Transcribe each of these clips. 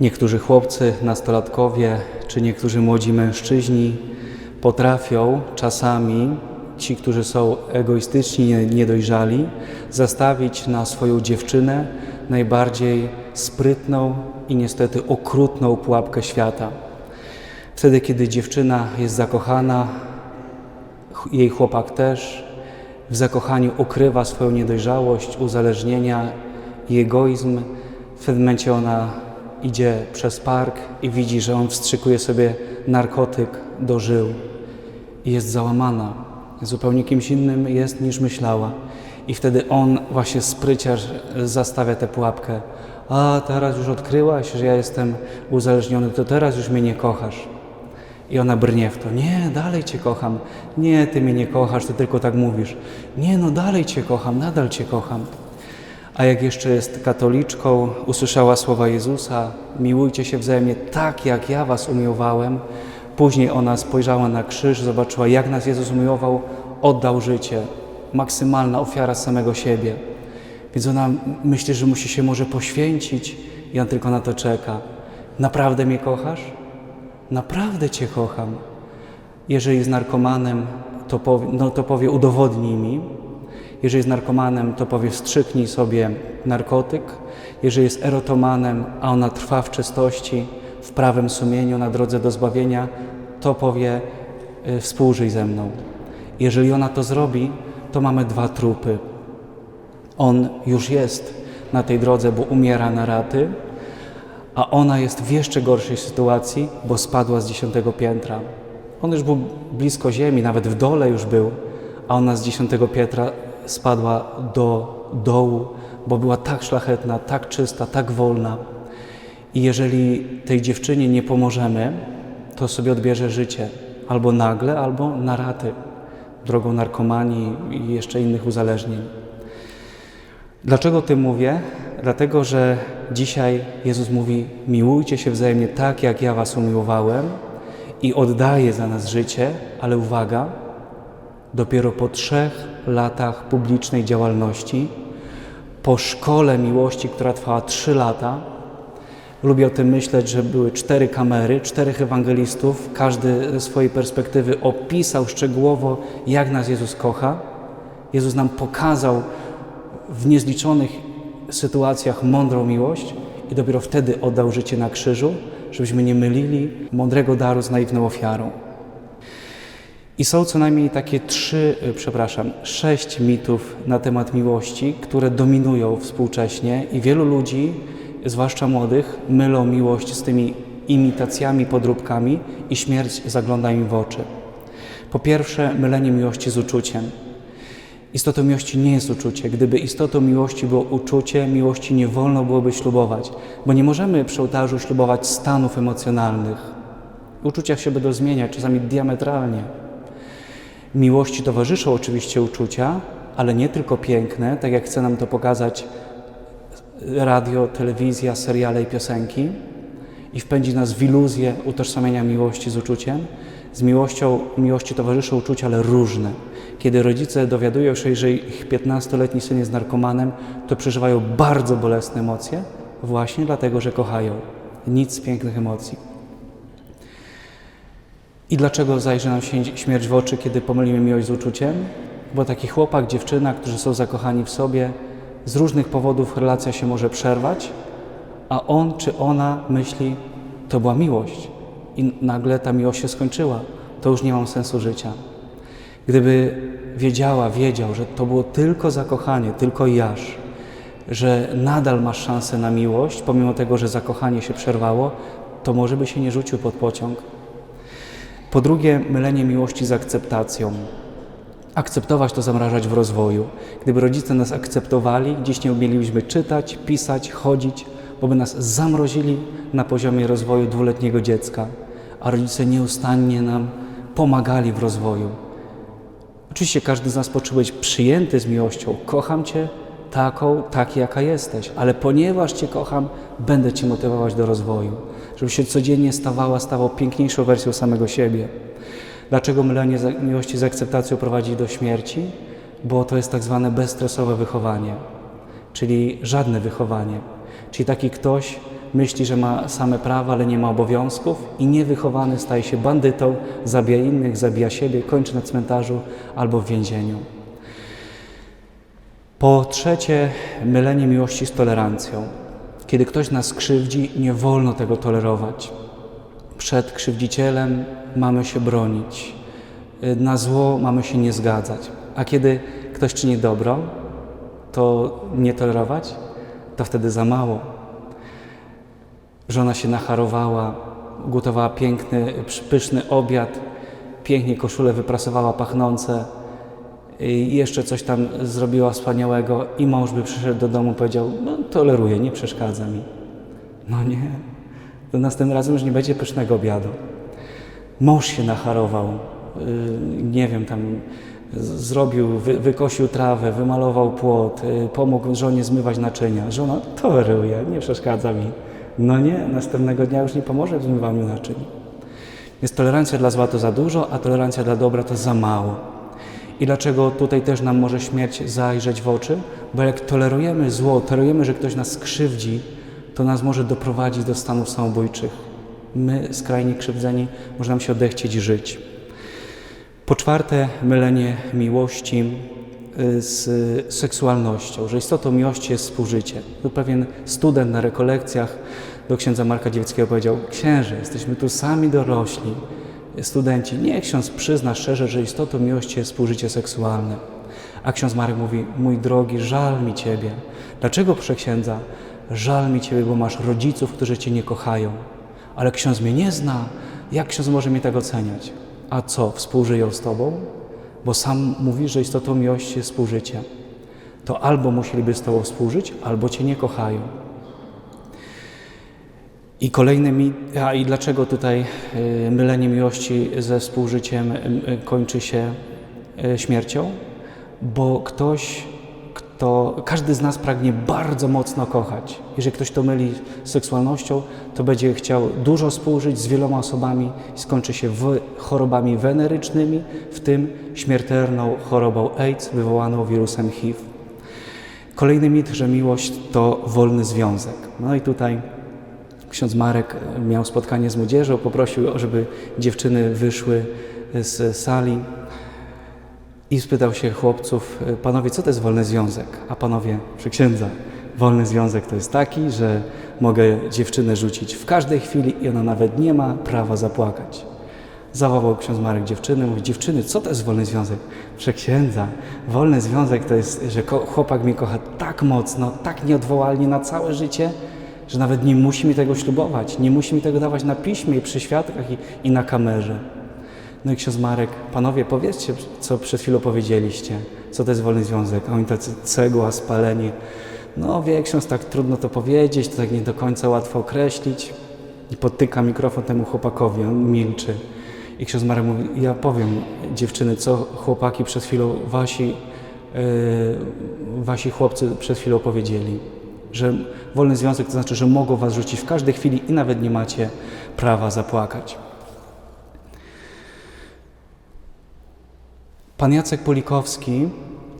Niektórzy chłopcy, nastolatkowie, czy niektórzy młodzi mężczyźni potrafią czasami, ci, którzy są egoistyczni, nie- niedojrzali, zastawić na swoją dziewczynę najbardziej sprytną i niestety okrutną pułapkę świata. Wtedy, kiedy dziewczyna jest zakochana, ch- jej chłopak też, w zakochaniu ukrywa swoją niedojrzałość, uzależnienia i egoizm, w pewnym momencie ona idzie przez park i widzi, że on wstrzykuje sobie narkotyk do żył i jest załamana. Zupełnie kimś innym jest niż myślała. I wtedy on, właśnie spryciarz, zastawia tę pułapkę. A teraz już odkryłaś, że ja jestem uzależniony, to teraz już mnie nie kochasz. I ona brnie w to. Nie, dalej Cię kocham. Nie, Ty mnie nie kochasz, Ty tylko tak mówisz. Nie, no dalej Cię kocham, nadal Cię kocham. A jak jeszcze jest katoliczką, usłyszała słowa Jezusa: Miłujcie się wzajemnie tak, jak ja Was umiłowałem. Później ona spojrzała na krzyż, zobaczyła, jak nas Jezus umiłował, oddał życie. Maksymalna ofiara samego siebie. Więc ona myśli, że musi się może poświęcić i on tylko na to czeka. Naprawdę mnie kochasz? Naprawdę Cię kocham. Jeżeli jest narkomanem, to powie, no to powie udowodnij mi. Jeżeli jest narkomanem, to powie wstrzyknij sobie narkotyk. Jeżeli jest erotomanem, a ona trwa w czystości, w prawym sumieniu na drodze do zbawienia, to powie y, współżyj ze mną. Jeżeli ona to zrobi, to mamy dwa trupy. On już jest na tej drodze, bo umiera na raty, a ona jest w jeszcze gorszej sytuacji, bo spadła z dziesiątego piętra. On już był blisko ziemi, nawet w dole już był, a ona z dziesiątego piętra spadła do dołu, bo była tak szlachetna, tak czysta, tak wolna. I jeżeli tej dziewczynie nie pomożemy, to sobie odbierze życie albo nagle, albo na raty, drogą narkomanii i jeszcze innych uzależnień. Dlaczego o tym mówię? Dlatego, że dzisiaj Jezus mówi: Miłujcie się wzajemnie tak, jak ja Was umiłowałem i oddaję za nas życie, ale uwaga, dopiero po trzech latach publicznej działalności, po szkole miłości, która trwała trzy lata, lubię o tym myśleć, że były cztery kamery, czterech ewangelistów, każdy ze swojej perspektywy opisał szczegółowo, jak nas Jezus kocha. Jezus nam pokazał w niezliczonych sytuacjach mądrą miłość i dopiero wtedy oddał życie na krzyżu, żebyśmy nie mylili mądrego daru z naiwną ofiarą. I są co najmniej takie trzy, y, przepraszam, sześć mitów na temat miłości, które dominują współcześnie i wielu ludzi, zwłaszcza młodych, mylą miłość z tymi imitacjami, podróbkami i śmierć zagląda im w oczy. Po pierwsze, mylenie miłości z uczuciem. Istotą miłości nie jest uczucie. Gdyby istotą miłości było uczucie, miłości nie wolno byłoby ślubować, bo nie możemy przy ołtarzu ślubować stanów emocjonalnych. Uczucia się będą zmieniać, czasami diametralnie. Miłości towarzyszą oczywiście uczucia, ale nie tylko piękne, tak jak chce nam to pokazać radio, telewizja, seriale i piosenki i wpędzi nas w iluzję utożsamiania miłości z uczuciem. Z miłością, miłości towarzyszą uczucia, ale różne. Kiedy rodzice dowiadują się, że ich 15-letni syn jest narkomanem, to przeżywają bardzo bolesne emocje, właśnie dlatego, że kochają. Nic z pięknych emocji. I dlaczego zajrzy nam się śmierć w oczy, kiedy pomylimy miłość z uczuciem? Bo taki chłopak, dziewczyna, którzy są zakochani w sobie, z różnych powodów relacja się może przerwać, a on czy ona myśli, to była miłość i nagle ta miłość się skończyła, to już nie mam sensu życia. Gdyby wiedziała, wiedział, że to było tylko zakochanie, tylko jaż, że nadal masz szansę na miłość, pomimo tego, że zakochanie się przerwało, to może by się nie rzucił pod pociąg. Po drugie, mylenie miłości z akceptacją. Akceptować to zamrażać w rozwoju. Gdyby rodzice nas akceptowali, dziś nie umielibyśmy czytać, pisać, chodzić, bo by nas zamrozili na poziomie rozwoju dwuletniego dziecka, a rodzice nieustannie nam pomagali w rozwoju. Oczywiście każdy z nas potrzebuje być przyjęty z miłością. Kocham Cię taką, taki jaka jesteś, ale ponieważ Cię kocham, będę Cię motywować do rozwoju, żebyś się codziennie stawała, stawał piękniejszą wersją samego siebie. Dlaczego mylenie miłości z akceptacją prowadzi do śmierci? Bo to jest tak zwane bezstresowe wychowanie, czyli żadne wychowanie. Czyli taki ktoś myśli, że ma same prawa, ale nie ma obowiązków i niewychowany staje się bandytą, zabija innych, zabija siebie, kończy na cmentarzu albo w więzieniu. Po trzecie, mylenie miłości z tolerancją. Kiedy ktoś nas krzywdzi, nie wolno tego tolerować. Przed krzywdzicielem mamy się bronić, na zło mamy się nie zgadzać. A kiedy ktoś czyni dobro, to nie tolerować, to wtedy za mało. Żona się nacharowała, gotowała piękny, pyszny obiad, pięknie koszule wyprasowała pachnące i jeszcze coś tam zrobiła wspaniałego i mąż by przyszedł do domu powiedział, no toleruję, nie przeszkadza mi. No nie, to następnym razem już nie będzie pysznego obiadu. Mąż się nacharował, yy, nie wiem, tam zrobił, wy, wykosił trawę, wymalował płot, yy, pomógł żonie zmywać naczynia. Żona toleruje, nie przeszkadza mi. No nie, następnego dnia już nie pomoże w zmywaniu naczyń. Więc tolerancja dla zła to za dużo, a tolerancja dla dobra to za mało. I dlaczego tutaj też nam może śmierć zajrzeć w oczy? Bo jak tolerujemy zło, tolerujemy, że ktoś nas skrzywdzi, to nas może doprowadzić do stanów samobójczych. My, skrajnie krzywdzeni, może nam się odechcieć żyć. Po czwarte, mylenie miłości y, z seksualnością, że istotą miłości jest współżycie. Tu pewien student na rekolekcjach do księdza Marka Dziewickiego powiedział: Księże, jesteśmy tu sami dorośli, studenci. Niech ksiądz przyzna szczerze, że istotą miłości jest współżycie seksualne. A ksiądz Marek mówi: Mój drogi, żal mi ciebie. Dlaczego, proszę księdza? Żal mi ciebie, bo masz rodziców, którzy cię nie kochają. Ale ksiądz mnie nie zna. Jak ksiądz może mnie tak oceniać? A co, współżyją z tobą? Bo sam mówi, że istotą miłości jest współżycie. To albo musieliby z tobą współżyć, albo cię nie kochają. I kolejny mit, a i dlaczego tutaj y, mylenie miłości ze współżyciem y, y, kończy się śmiercią? Bo ktoś, kto, każdy z nas pragnie bardzo mocno kochać. Jeżeli ktoś to myli z seksualnością, to będzie chciał dużo współżyć z wieloma osobami i skończy się w chorobami wenerycznymi, w tym śmiertelną chorobą AIDS wywołaną wirusem HIV. Kolejny mit, że miłość to wolny związek. No i tutaj ksiądz Marek miał spotkanie z młodzieżą, poprosił, żeby dziewczyny wyszły z sali i spytał się chłopców, panowie, co to jest wolny związek? A panowie, przy księdza, wolny związek to jest taki, że mogę dziewczynę rzucić w każdej chwili i ona nawet nie ma prawa zapłakać. Zawołał ksiądz Marek dziewczyny, mówi, dziewczyny, co to jest wolny związek? Przy księdza, wolny związek to jest, że chłopak mnie kocha tak mocno, tak nieodwołalnie na całe życie, że nawet nie musi mi tego ślubować, nie musi mi tego dawać na piśmie i przy świadkach i, i na kamerze. No i ksiądz Marek, panowie, powiedzcie, co przed chwilą powiedzieliście, co to jest wolny związek. A oni tacy cegła, spalenie. No wie ksiądz, tak trudno to powiedzieć, to tak nie do końca łatwo określić. I podtyka mikrofon temu chłopakowi, on milczy. I ksiądz Marek mówi, ja powiem dziewczyny, co chłopaki przed chwilą, wasi, yy, wasi chłopcy przed chwilą powiedzieli. Że wolny związek to znaczy, że mogą was rzucić w każdej chwili i nawet nie macie prawa zapłakać. Pan Jacek Polikowski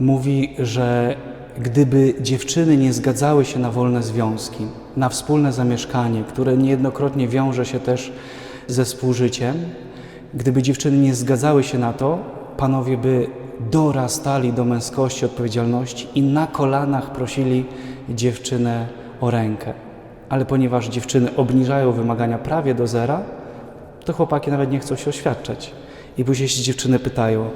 mówi, że gdyby dziewczyny nie zgadzały się na wolne związki, na wspólne zamieszkanie, które niejednokrotnie wiąże się też ze współżyciem, gdyby dziewczyny nie zgadzały się na to, panowie by dorastali do męskości, odpowiedzialności i na kolanach prosili dziewczynę o rękę. Ale ponieważ dziewczyny obniżają wymagania prawie do zera, to chłopaki nawet nie chcą się oświadczać. I później się dziewczyny pytają,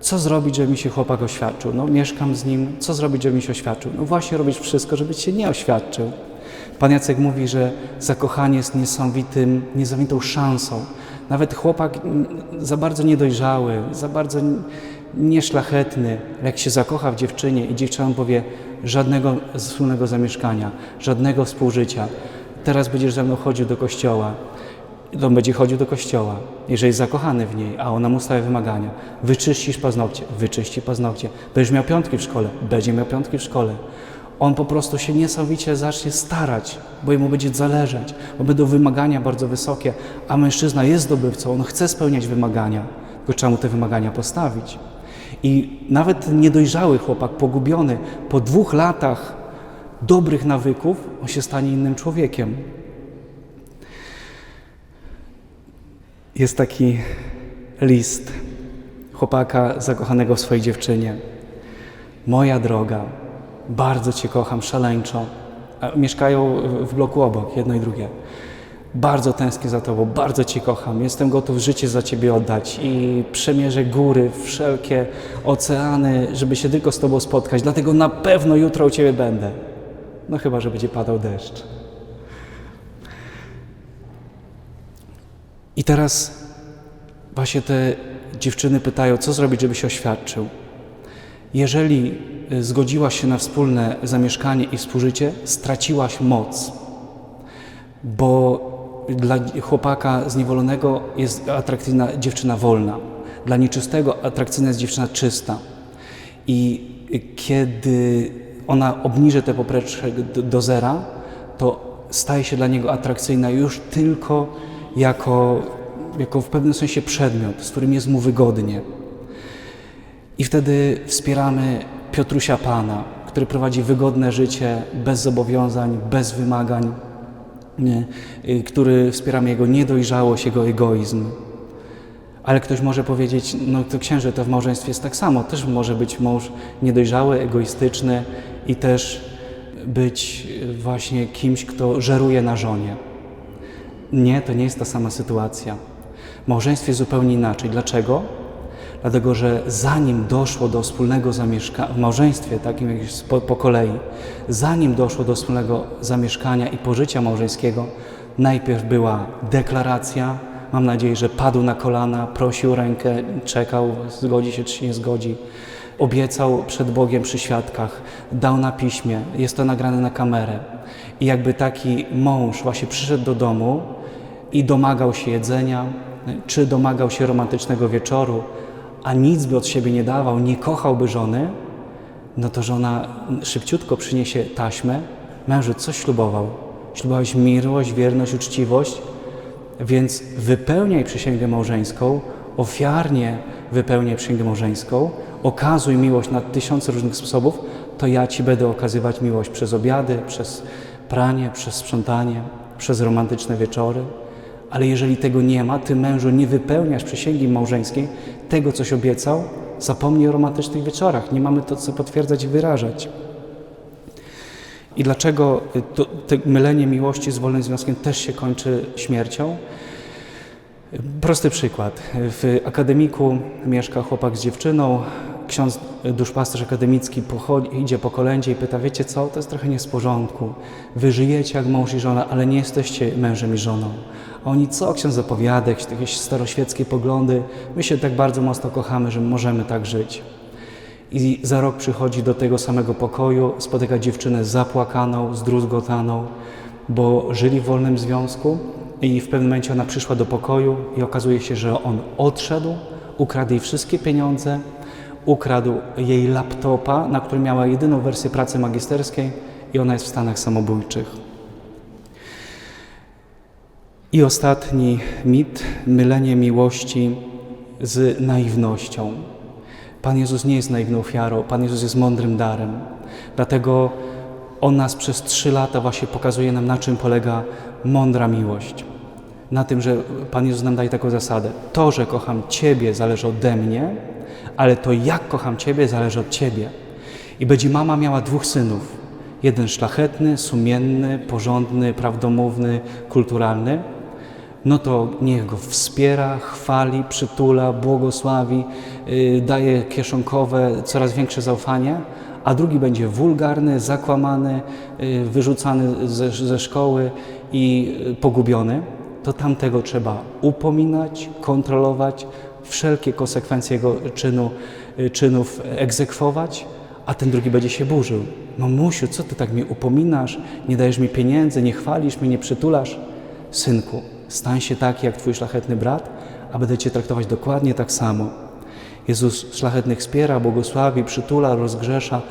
co zrobić, żeby mi się chłopak oświadczył? No mieszkam z nim, co zrobić, żeby mi się oświadczył? No właśnie robić wszystko, żeby się nie oświadczył. Pan Jacek mówi, że zakochanie jest niesamowitym, niesamowitą szansą. Nawet chłopak mm, za bardzo niedojrzały, za bardzo nieszlachetny, jak się zakocha w dziewczynie i dziewczyna powie żadnego wspólnego zamieszkania, żadnego współżycia, teraz będziesz ze mną chodził do kościoła, to będzie chodził do kościoła, jeżeli jest zakochany w niej, a ona mu stawia wymagania. Wyczyścisz paznokcie, wyczyści paznokcie. Będziesz miał piątki w szkole, będzie miał piątki w szkole. On po prostu się niesamowicie zacznie starać, bo jemu będzie zależeć, bo będą wymagania bardzo wysokie, a mężczyzna jest zdobywcą, on chce spełniać wymagania, tylko trzeba mu te wymagania postawić. I nawet niedojrzały chłopak, pogubiony, po dwóch latach dobrych nawyków, on się stanie innym człowiekiem. Jest taki list chłopaka zakochanego w swojej dziewczynie. Moja droga, bardzo Cię kocham szaleńczo. Mieszkają w bloku obok, jedno i drugie. Bardzo tęsknię za Tobą, bardzo Cię kocham. Jestem gotów życie za Ciebie oddać i przemierzę góry, wszelkie oceany, żeby się tylko z Tobą spotkać. Dlatego na pewno jutro u Ciebie będę. No chyba, że będzie padał deszcz. I teraz właśnie te dziewczyny pytają, co zrobić, żeby się oświadczył. Jeżeli y, zgodziłaś się na wspólne zamieszkanie i współżycie, straciłaś moc, bo dla chłopaka zniewolonego jest atrakcyjna dziewczyna wolna, dla nieczystego atrakcyjna jest dziewczyna czysta. I kiedy ona obniży tę poprzeczkę do, do zera, to staje się dla niego atrakcyjna już tylko jako, jako w pewnym sensie przedmiot, z którym jest mu wygodnie. I wtedy wspieramy Piotrusia Pana, który prowadzi wygodne życie, bez zobowiązań, bez wymagań, który wspieramy jego niedojrzałość, jego egoizm. Ale ktoś może powiedzieć, no to księże, to w małżeństwie jest tak samo. Też może być mąż niedojrzały, egoistyczny i też być właśnie kimś, kto żeruje na żonie. Nie, to nie jest ta sama sytuacja. W małżeństwie zupełnie inaczej. Dlaczego? Dlatego, że zanim doszło do wspólnego zamieszkania, w małżeństwie takim jak po, po kolei, zanim doszło do wspólnego zamieszkania i pożycia małżeńskiego, najpierw była deklaracja, mam nadzieję, że padł na kolana, prosił rękę, czekał, zgodzi się czy nie zgodzi, obiecał przed Bogiem przy świadkach, dał na piśmie, jest to nagrane na kamerę. I jakby taki mąż właśnie przyszedł do domu i domagał się jedzenia, czy domagał się romantycznego wieczoru, a nic by od siebie nie dawał, nie kochałby żony, no to żona szybciutko przyniesie taśmę. Mężu, co ślubował? Ślubowałeś miłość, wierność, uczciwość, więc wypełniaj przysięgę małżeńską, ofiarnie wypełniaj przysięgę małżeńską, okazuj miłość na tysiące różnych sposobów, to ja Ci będę okazywać miłość przez obiady, przez pranie, przez sprzątanie, przez romantyczne wieczory. Ale jeżeli tego nie ma, ty mężu nie wypełniasz przysięgi małżeńskiej, tego coś obiecał, zapomnij o romantycznych wieczorach. Nie mamy to co potwierdzać i wyrażać. I dlaczego to, to mylenie miłości z wolnym związkiem też się kończy śmiercią? Prosty przykład. W akademiku mieszka chłopak z dziewczyną, ksiądz duszpasterz akademicki pochodzi, idzie po kolędzie i pyta, wiecie co, to jest trochę nie z porządku. Wy żyjecie jak mąż i żona, ale nie jesteście mężem i żoną. A oni, co ksiądz zapowiada, jakieś, staroświeckie poglądy. My się tak bardzo mocno kochamy, że możemy tak żyć. I za rok przychodzi do tego samego pokoju, spotyka dziewczynę zapłakaną, zdruzgotaną, bo żyli w wolnym związku i w pewnym momencie ona przyszła do pokoju i okazuje się, że on odszedł, ukradł jej wszystkie pieniądze, ukradł jej laptopa, na którym miała jedyną wersję pracy magisterskiej i ona jest w stanach samobójczych. I ostatni mit, mylenie miłości z naiwnością. Pan Jezus nie jest naiwną ofiarą, Pan Jezus jest mądrym darem. Dlatego On nas przez trzy lata właśnie pokazuje nam, na czym polega mądra miłość. Na tym, że Pan Jezus nam daje taką zasadę. To, że kocham Ciebie, zależy ode mnie, ale to, jak kocham Ciebie, zależy od Ciebie. I będzie mama miała dwóch synów. Jeden szlachetny, sumienny, porządny, prawdomówny, kulturalny, no to niech go wspiera, chwali, przytula, błogosławi, yy, daje kieszonkowe, coraz większe zaufanie, a drugi będzie wulgarny, zakłamany, yy, wyrzucany ze, ze szkoły i yy, pogubiony, to tamtego trzeba upominać, kontrolować, wszelkie konsekwencje jego czynu, y, czynów egzekwować, a ten drugi będzie się burzył. Mamusiu, co ty tak mnie upominasz, nie dajesz mi pieniędzy, nie chwalisz mnie, nie przytulasz? Synku, stań się taki jak twój szlachetny brat, a będę cię traktować dokładnie tak samo. Jezus szlachetnych wspiera, błogosławi, przytula, rozgrzesza,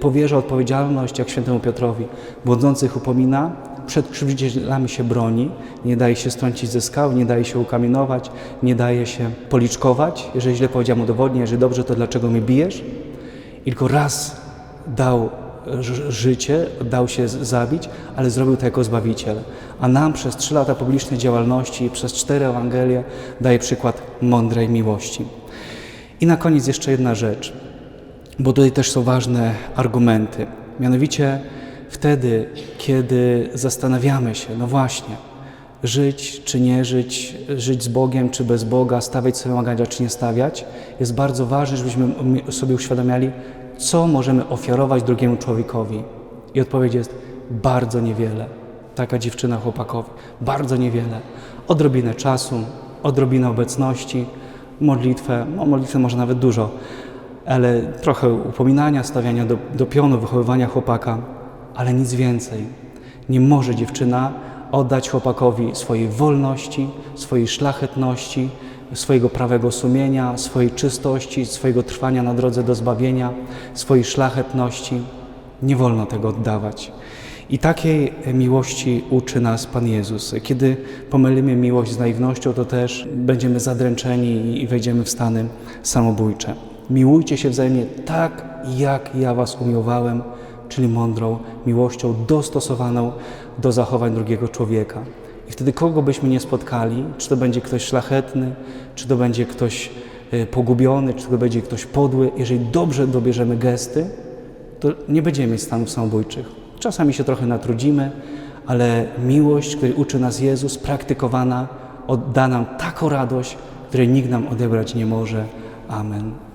powierza odpowiedzialność jak świętemu Piotrowi. Błądzących upomina, przed krzywdzielami się broni, nie daje się strącić ze skał, nie daje się ukamienować, nie daje się policzkować. Jeżeli źle powiedziałem, udowodnię, jeżeli dobrze, to dlaczego mnie bijesz? Tylko raz dał ż- życie, dał się zabić, ale zrobił to jako Zbawiciel. A nam przez trzy lata publicznej działalności i przez cztery Ewangelie daje przykład mądrej miłości. I na koniec jeszcze jedna rzecz, bo tutaj też są ważne argumenty. Mianowicie wtedy, kiedy zastanawiamy się, no właśnie, żyć czy nie żyć, żyć z Bogiem czy bez Boga, stawiać sobie wymagania czy nie stawiać, jest bardzo ważne, żebyśmy sobie uświadamiali, co możemy ofiarować drugiemu człowiekowi. I odpowiedź jest bardzo niewiele. Taka dziewczyna chłopakowi. Bardzo niewiele. Odrobinę czasu, odrobinę obecności, modlitwę, no modlitwę może nawet dużo, ale trochę upominania, stawiania do, do pionu, wychowywania chłopaka, ale nic więcej. Nie może dziewczyna oddać chłopakowi swojej wolności, swojej szlachetności, swojego prawego sumienia, swojej czystości, swojego trwania na drodze do zbawienia, swojej szlachetności. Nie wolno tego oddawać. I takiej miłości uczy nas Pan Jezus. Kiedy pomylimy miłość z naiwnością, to też będziemy zadręczeni i wejdziemy w stany samobójcze. Miłujcie się wzajemnie tak, jak ja Was umiłowałem, czyli mądrą miłością dostosowaną do zachowań drugiego człowieka. I wtedy kogo byśmy nie spotkali, czy to będzie ktoś szlachetny, czy to będzie ktoś e, pogubiony, czy to będzie ktoś podły, jeżeli dobrze dobierzemy gesty, to nie będziemy mieć stanów samobójczych. Czasami się trochę natrudzimy, ale miłość, której uczy nas Jezus, praktykowana, odda nam taką radość, której nikt nam odebrać nie może. Amen.